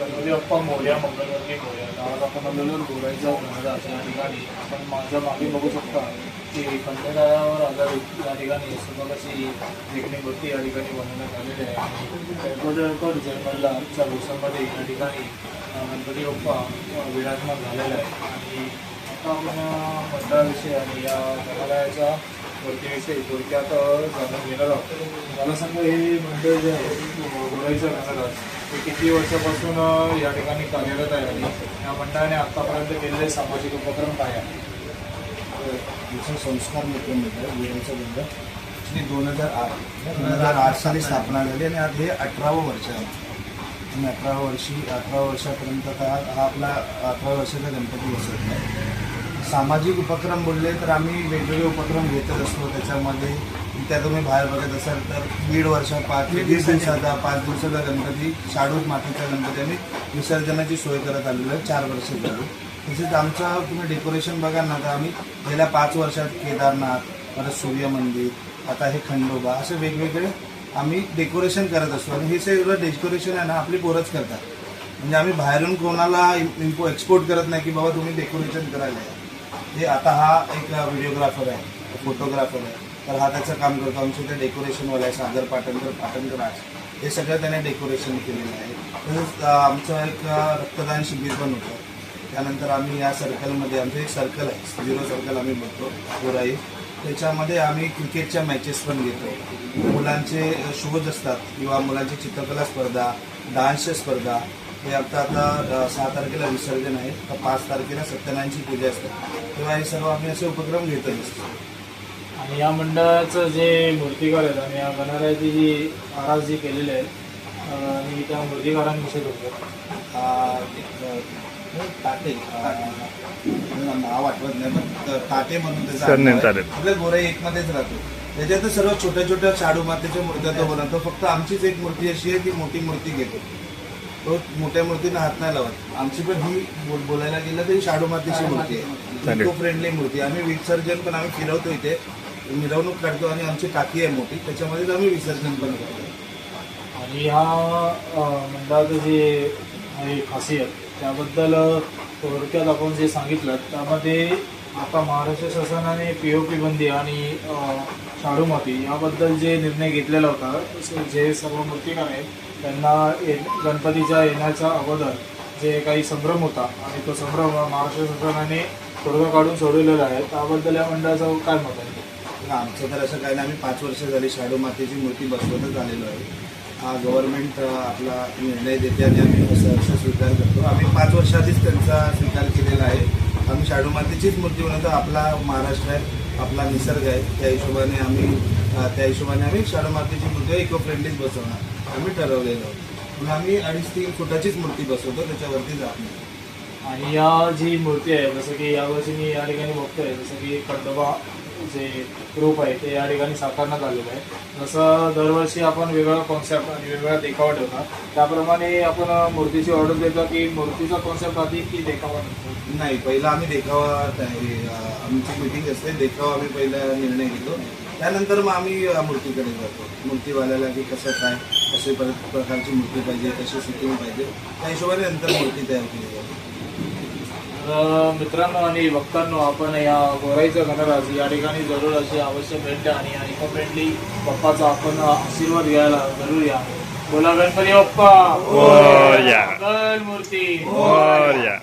गणपती बाप्पा मोर्या मंगलवर्गी मोर्या आज आपण आलेलो गोराईचा घनदास या ठिकाणी आपण माझ्या मागे बघू शकता की खंडरायावर आधारित या ठिकाणी सुबक अशी देखणी मूर्ती या ठिकाणी बनवण्यात आलेली आहे आणि एकोणकर जन्मलाच्या दिवसामध्ये या ठिकाणी अं, गणपती बाप्पा विराजमान झालेला आहे. आणि आता आपण मंडळाविषयी आणि या देवालयाच्या थोडक्यात अं, जाणून घेणार आहोत मला सांगा हे मंडळ जे आहे गोराईचं घनदास हे किती वर्षापासून या ठिकाणी कार्यरत आहे आणि या मंडळाने आतापर्यंत केलेले सामाजिक उपक्रम काय आहे संस्कार मित्र मंडळ विराचं मंडळ आणि दोन हजार आठ. दोन हजार आठ साली स्थापना झाली आणि आज हे अठरावं वर्ष आहे. आणि अठराव्या वर्षी अठरा वर्षापर्यंत आता हा हा आपला अठरा वर्षाचा गणपती बसवत आहे सामाजिक उपक्रम बोलले तर आम्ही वेगवेगळे उपक्रम घेतच असतो. त्याच्यामध्ये त्या तुम्ही बाहेर बघत असाल तर दीड वर्षा पाच दीड दिवसाचा पाच दिवसाचा गणपती शाडूत मातीचा गणपती आम्ही विसर्जनाची सोय करत आलेलो आहे चार वर्ष झाली. तसेच आमचं तुम्ही डेकोरेशन बघा ना तर आम्ही गेल्या पाच वर्षात केदारनाथ परत सूर्य मंदिर आता हे खंडोबा असे वेगवेगळे आम्ही डेकोरेशन करत असतो. आणि हे सगळं डेकोरेशन आहे ना आपली पोरच करतात. म्हणजे आम्ही बाहेरून कोणाला इम्पो एक्सपोर्ट करत नाही की बाबा तुम्ही डेकोरेशन करायला ते आता हा एक व्हिडिओग्राफर आहे फोटोग्राफर आहे. तर हा त्याचं काम करतो. आमचं ते डेकोरेशनवाला आहे सागर पाटणकर पाटणकर आज हे सगळं त्याने डेकोरेशन केलेलं आहे. तसंच आमचं एक रक्तदान शिबिर पण होतं. त्यानंतर आम्ही या सर्कलमध्ये आमचं एक सर्कल आहे. झिरो सर्कल आम्ही बघतो गोराई त्याच्यामध्ये आम्ही क्रिकेटच्या मॅचेस पण घेतो. मुलांचे शोज असतात किंवा मुलांची चित्रकला स्पर्धा डान्सच्या स्पर्धा हे आता आता सहा तारखेला विसर्जन आहे. तर पाच तारखेला सत्यनारायणची पूजा असते. तेव्हा हे सर्व आम्ही असे उपक्रम घेतच असतो आणि या मंडळाचं जे मूर्तिकार आहेत आणि या गणरायाची जी आरास जी केलेली आहे आणि त्या मूर्तिकारांविषयी अ, ताटे नाव आठवत नाही पण ताटे म्हणून. आपल्या गोराई एकमध्येच राहतो. त्याच्यात सर्व छोट्या छोट्या शाडू मातेच्या मूर्त्या तो बनवतो. फक्त आमचीच एक मूर्ती अशी आहे की मोठी मूर्ती घेतो. तो मोठ्या मूर्तीनं हात नाही लावत. आमची पण ही बोल- बोलायला गेलं तर ही शाडू मातीची मूर्ती आहे. चालेल. इको फ्रेंडली मूर्ती आहे. आम्ही विसर्जन पण आम्ही फिरवतो इथे. मिरवणूक काढतो आणि आमची टाकी आहे मोठी. त्याच्यामध्येच आम्ही विसर्जन पण करतो. आणि ह्या अं, मंडळाचं जे आहे खासियत त्याबद्दल अं, थोडक्यात आपण जे सांगितलं त्यामध्ये आता महाराष्ट्र शासनाने पी ओ पी बंदी आणि अं, शाडू माती याबद्दल जे निर्णय घेतलेला होता जे सर्व मूर्तिकार आहेत त्यांना ये गणपतीच्या येण्याच्या अगोदर जे काही संभ्रम होता आणि तो संभ्रम महाराष्ट्र शासनाने तोडगा काढून सोडवलेला आहे त्याबद्दल या मंडळाचं काय मत आहे? आमचं तर असं काही नाही. आम्ही पाच वर्ष झाली शाडू मातेची मूर्ती बसवतच आलेलो आहे. हा गव्हर्नमेंट आपला निर्णय देते आणि आम्ही असं स्वीकार करतो. आम्ही पाच वर्ष आधीच त्यांचा स्वीकार केलेला आहे. आम्ही शाडू मातेचीच मूर्ती बनवतो आपला महाराष्ट्र आहे आपला निसर्ग आहे. त्या हिशोबाने आम्ही त्या हिशोबाने आम्ही शाडू मातेची मूर्ती इको फ्रेंडलीच बसवणार. आम्ही ठरवलेलं. म्हणून आम्ही अडीच तीन फुटाचीच मूर्ती बसवतो त्याच्यावरती जात नाही. आणि या जी मूर्ती आहे जसं की यावर्षी मी या ठिकाणी बघतोय जसं की खंडोबा जे रूप आहे ते या ठिकाणी साकारण्यात आलेलं आहे. जसं दरवर्षी आपण वेगळा कॉन्सेप्ट आणि वेगळा देखावा ठेवणार त्याप्रमाणे आपण मूर्तीची ऑर्डर देतो की मूर्तीचा कॉन्सेप्ट आधी की देखावा? नाही पहिला आम्ही देखावा आमची मिटिंग असते देखावा आम्ही पहिला निर्णय घेतो. त्यानंतर मग आम्ही मूर्तीकडे जातो. मूर्तीवाल्याला की कसं काय कसे परत प्रकारची मूर्ती पाहिजे कशी सिटिंग पाहिजे त्या हिशोबाने नंतर मूर्ती तयार केली जाते. तर मित्रांनो आणि भक्तांनो आपण या गोराईचं गणराज या ठिकाणी जरूर अशी अवश्य भेट द्या आणि इको फ्रेंडली बाप्पाचा आपण आशीर्वाद घ्यायला जरूर या. बोला गणपती बाप्पा. मंगल मूर्ती! मोरया